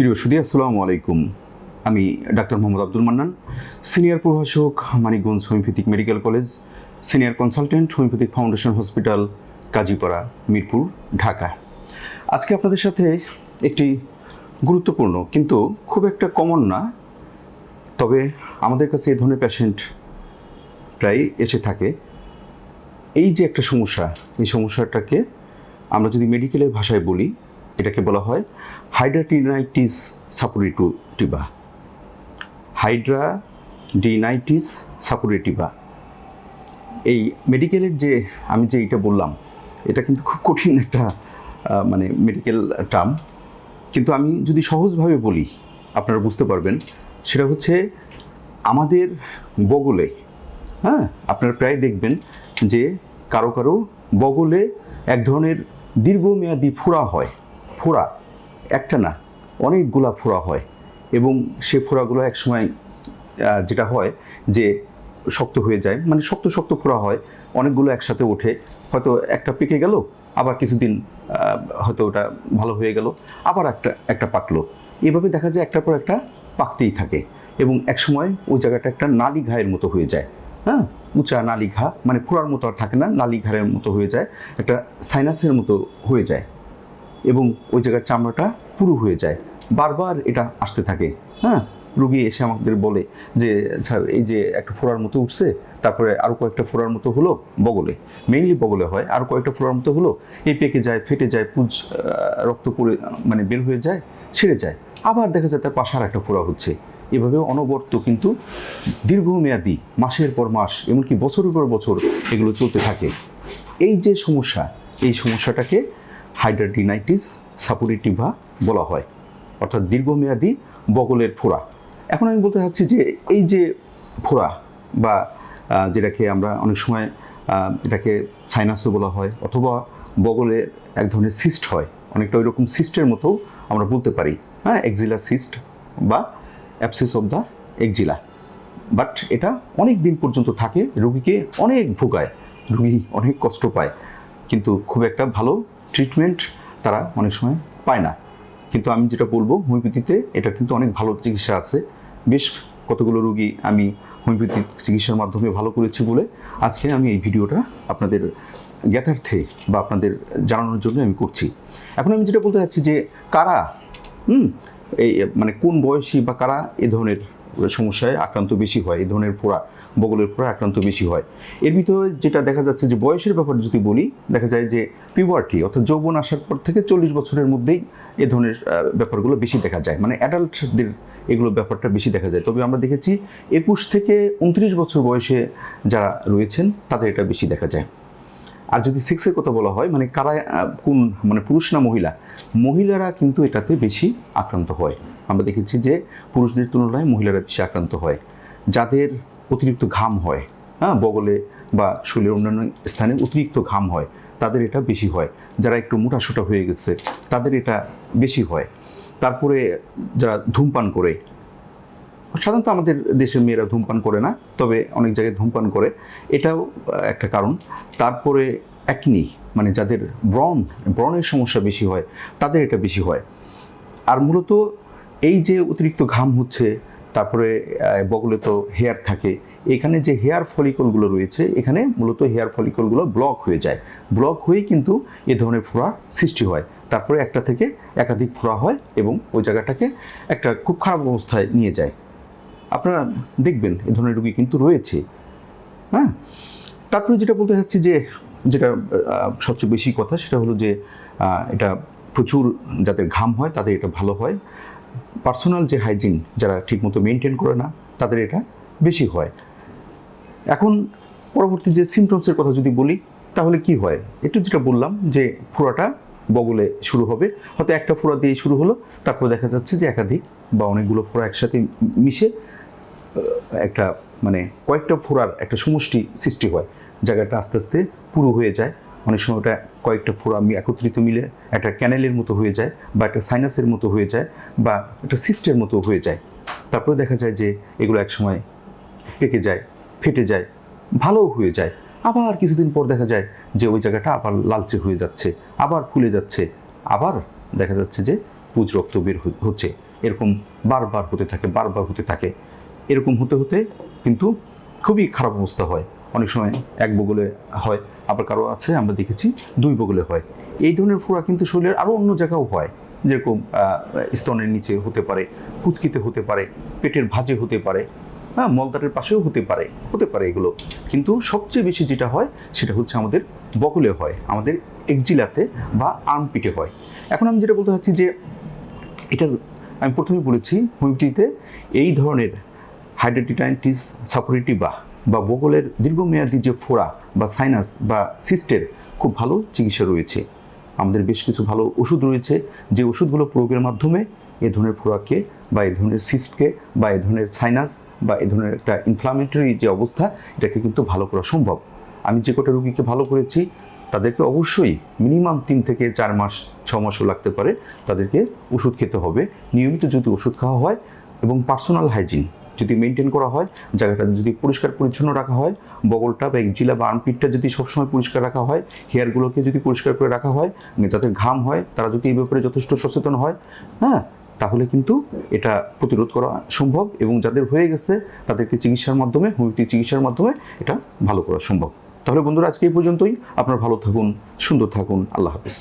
প্রিয় সুদী আসসালামু আলাইকুম। আমি ডাক্তার মোহাম্মদ আব্দুল মান্নান, সিনিয়র প্রভাষক Manikganj homeopathic medical college, senior consultant homeopathic foundation hospital, Kazipara, Mirpur, Dhaka. আজকে আপনাদের সাথে একটি গুরুত্বপূর্ণ কিন্তু খুব একটা কমন না, তবে আমাদের কাছে এই ধরনের প্যাশেন্ট প্রায় এসে থাকে। এই যে একটা সমস্যা, এই সমস্যাটাকে আমরা যদি মেডিকেলের ভাষায় বলি এটাকে বলা হয় হাইড্রাটিনাইটিস সাপুরেটিভা হাইড্রা ডিনাইটিস সাপুরেটিভা এই মেডিকেলের যে, আমি যে এটা বললাম, এটা কিন্তু খুব কঠিন একটা মানে মেডিকেল টার্ম। কিন্তু আমি যদি সহজভাবে বলি, আপনারা বুঝতে পারবেন, সেটা হচ্ছে আমাদের বগলে হ্যাঁ আপনারা প্রায় দেখবেন যে কারও কারও বগলে এক ধরনের দীর্ঘমেয়াদী ফোড়া হয়। ফোড়া, একটা না, অনেকগুলা ফোড়া হয়। এবং সে ফোড়াগুলো একসময় যেটা হয় যে শক্ত হয়ে যায় মানে শক্ত শক্ত ফোড়া হয়, অনেকগুলো একসাথে ওঠে। হয়তো একটা পেকে গেল, আবার কিছুদিন হয়তো ওটা ভালো হয়ে গেল, আবার একটা একটা পাকলো। এভাবে দেখা যায় একটার পর একটা পাকতেই থাকে এবং একসময় ওই জায়গাটা একটা নালি ঘায়ের মতো হয়ে যায়। হ্যাঁ উঁচা নালি ঘা মানে ফোড়ার মতো আর থাকে না, নালি ঘায়ের মতো হয়ে যায়, একটা সাইনাসের মতো হয়ে যায়। এবং ওই জায়গার চামড়াটা পুরু হয়ে যায়। বারবার এটা আসতে থাকে। হ্যাঁ? রুগী এসে আমাদের বলে যে, স্যার, এই যে একটা ফোড়ার মতো উঠছে, তারপরে আরও কয়েকটা ফোড়ার মতো হলো বগলে। মেইনলি বগলে হয় আরও কয়েকটা ফোড়ার মতো হলো, এই পেকে যায়, ফেটে যায়, পুজ রক্ত পড়ে মানে বের হয়ে যায়, ছেড়ে যায়। আবার দেখা যায় তার পাশে আর একটা ফোড়া হচ্ছে। এভাবে অনবর্ত কিন্তু দীর্ঘমেয়াদী, মাসের পর মাস, এমনকি বছরের পর বছর এগুলো চলতে থাকে। এই যে সমস্যা, এই সমস্যাটাকে হাইড্রাডিনাইটিস, সাপুরেটিভা বলা হয়। অর্থাৎ দীর্ঘমেয়াদী বগলের ফোড়া। এখন আমি বলতে চাচ্ছি যে এই যে ফোড়া বা যেটাকে আমরা অনেক সময় এটাকে সাইনাসও বলা হয় অথবা বগলে এক ধরনের সিস্ট হয়। অনেকটা ওই রকম সিস্টের মতো আমরা বলতে পারি। হ্যাঁ এক্সিলা সিস্ট বা abscess of the axilla. But এটা অনেক দিন পর্যন্ত থাকে, রুগীকে অনেক ভোগায়, রুগী অনেক কষ্ট পায়। কিন্তু খুব একটা ভালো ট্রিটমেন্ট তারা অনেক সময় পায় না। কিন্তু আমি যেটা বলব হোমিওপ্যাথিতে এটা কিন্তু অনেক ভালো চিকিৎসা আছে। বেশ কতগুলো রোগী আমি হোমিওপ্যাথিক চিকিৎসার মাধ্যমে ভালো করেছি বলে আজকে আমি এই ভিডিওটা আপনাদের জ্ঞাতার্থে বা আপনাদের জানানোর জন্য আমি করছি। এখন আমি যেটা বলতে চাচ্ছি যে কারা, হুম, এই মানে কোন বয়সী বা কারা এ ধরনের সমস্যায় আক্রান্ত বেশি হয়, এই ধরনের ফোড়া, বগলের ফোড়া আক্রান্ত বেশি হয়। এর ভিতরে যেটা দেখা যাচ্ছে যে বয়সের ব্যাপারে যদি বলি, দেখা যায় যে পিউবার্টি অর্থাৎ যৌবন আসার পর থেকে চল্লিশ বছরের মধ্যেই এ ধরনের ব্যাপারগুলো বেশি দেখা যায়। মানে অ্যাডাল্টদের এগুলো ব্যাপারটা বেশি দেখা যায়। তবে আমরা দেখেছি একুশ থেকে উনত্রিশ বছর বয়সে যারা রয়েছেন, তাদের এটা বেশি দেখা যায়। আর যদি সেক্সের কথা বলা হয় মানে কারা কোন মানে পুরুষ না মহিলা, মহিলারা কিন্তু এটাতে বেশি আক্রান্ত হয়। আমরা দেখেছি যে পুরুষদের তুলনায় মহিলারা বেশি আক্রান্ত হয়। যাদের অতিরিক্ত ঘাম হয় হ্যাঁ বগলে বা শরীরের অন্যান্য স্থানে অতিরিক্ত ঘাম হয়, তাদের এটা বেশি হয়। যারা একটু মোটাসোটা হয়ে গেছে, তাদের এটা বেশি হয়। তারপরে যারা ধূমপান করে, সাধারণত আমাদের দেশের মেয়েরা ধূমপান করে না, তবে অনেক জায়গায় ধূমপান করে। এটাও একটা কারণ। তারপরে একনি মানে যাদের ব্রণ, ব্রণের সমস্যা বেশি হয়, তাদের এটা বেশি হয়। আর মূলত এই যে অতিরিক্ত ঘাম হচ্ছে, তারপরে বগলে তো হেয়ার থাকে, এখানে যে হেয়ার ফলিকলগুলো রয়েছে, এখানে মূলত হেয়ার ফলিকলগুলো ব্লক হয়ে যায়। ব্লক হয়ে কিন্তু এ ধরনের ফোড়া সৃষ্টি হয়। তারপরে একটা থেকে একাধিক ফোড়া হয় এবং ওই জায়গাটাকে একটা খুব খারাপ অবস্থায় নিয়ে যায়। আপনারা দেখবেন এ ধরনের রুগী কিন্তু রয়েছে। হ্যাঁ? তারপরে যেটা বলতে চাচ্ছি যে, যেটা সবচেয়ে বেশি কথা সেটা হলো যে এটা প্রচুর যাদের ঘাম হয় তাদের এটা ভালো হয়। পার্সোনাল যে হাইজিন যারা ঠিকমতো মেনটেন করে না, তাদের এটা বেশি হয়। এখন পরবর্তী যে সিমটমসের কথা যদি বলি, তাহলে কি হয়? একটু যেটা বললাম যে ফোড়াটা বগলে শুরু হবে। হয়তো একটা ফোড়া দিয়ে শুরু হলো, তারপর দেখা যাচ্ছে যে একাধিক বা অনেকগুলো ফোড়া একসাথে মিশে একটা মানে কয়েকটা ফোড়ার একটা সমষ্টি সৃষ্টি হয়। জায়গাটা আস্তে আস্তে পুরো হয়ে যায়। অনেক সময় ওটা কয়েকটা ফোড়া একত্রিত মিলে একটা ক্যানেলের মতো হয়ে যায় বা একটা সাইনাসের মতো হয়ে যায় বা একটা সিস্টের মতো হয়ে যায়। তারপরে দেখা যায় যে এগুলো একসময় পেকে যায়, ফেটে যায়, ভালোও হয়ে যায়। আবার কিছুদিন পর দেখা যায় যে ওই জায়গাটা আবার লালচে হয়ে যাচ্ছে, আবার ফুলে যাচ্ছে, আবার দেখা যাচ্ছে যে পুজ রক্ত বের হচ্ছে। এরকম বারবার হতে থাকে, বারবার হতে থাকে। এরকম হতে হতে কিন্তু খুবই খারাপ অবস্থা হয়। অনেক সময় এক বগলে হয় আবার কারও আছে, আমরা দেখেছি দুই বগলে হয়। এই ধরনের ফোড়া কিন্তু শরীরের আরও অন্য জায়গাও হয়। যেরকম স্তনের নিচে হতে পারে কুচকিতে হতে পারে, পেটের ভাঁজে হতে পারে হ্যাঁ মলদারের পাশেও হতে পারে হতে পারে এগুলো। কিন্তু সবচেয়ে বেশি যেটা হয়, সেটা হচ্ছে আমাদের বগলে হয়, আমাদের একজিলাতে বা আর্মপিটে হয়। এখন আমি যেটা বলতে চাচ্ছি যে, এটার আমি প্রথমে বলেছি হোমিওপ্যাথিতে এই ধরনের হাইড্রোটিটাইটিস সাপোরিটিভা বা বগলের দীর্ঘমেয়াদী যে ফোড়া বা সাইনাস বা সিস্টের খুব ভালো চিকিৎসা রয়েছে। আমাদের বেশ কিছু ভালো ওষুধ রয়েছে। যে ওষুধগুলো প্রয়োগের মাধ্যমে এ ধরনের ফোড়াকে বা এ ধরনের সিস্টকে বা এ ধরনের সাইনাস বা এ ধরনের একটা ইনফ্লামেটরি যে অবস্থা, এটাকে কিন্তু ভালো করা সম্ভব। আমি যে কটা রুগীকে ভালো করেছি, তাদেরকে অবশ্যই মিনিমাম তিন থেকে চার মাস, ছ মাসও লাগতে পারে। তাদেরকে ওষুধ খেতে হবে। নিয়মিত যদি ওষুধ খাওয়া হয় এবং পার্সোনাল হাইজিন যদি মেনটেন করা হয়, জায়গাটা যদি পরিষ্কার পরিচ্ছন্ন রাখা হয়, বগলটা বা জিলা বা আর্মপিটটা যদি সবসময় পরিষ্কার রাখা হয় হেয়ারগুলোকে যদি পরিষ্কার করে রাখা হয় যাদের ঘাম হয়, তারা যদি এই ব্যাপারে যথেষ্ট সচেতন হয় হ্যাঁ তাহলে কিন্তু এটা প্রতিরোধ করা সম্ভব এবং যাদের হয়ে গেছে, তাদেরকে চিকিৎসার মাধ্যমে, হোমিওপ্যাথি চিকিৎসার মাধ্যমে এটা ভালো করা সম্ভব। তাহলে বন্ধুরা, আজকে এই পর্যন্তই। আপনারা ভালো থাকুন, সুন্দর থাকুন। আল্লাহ হাফিজ।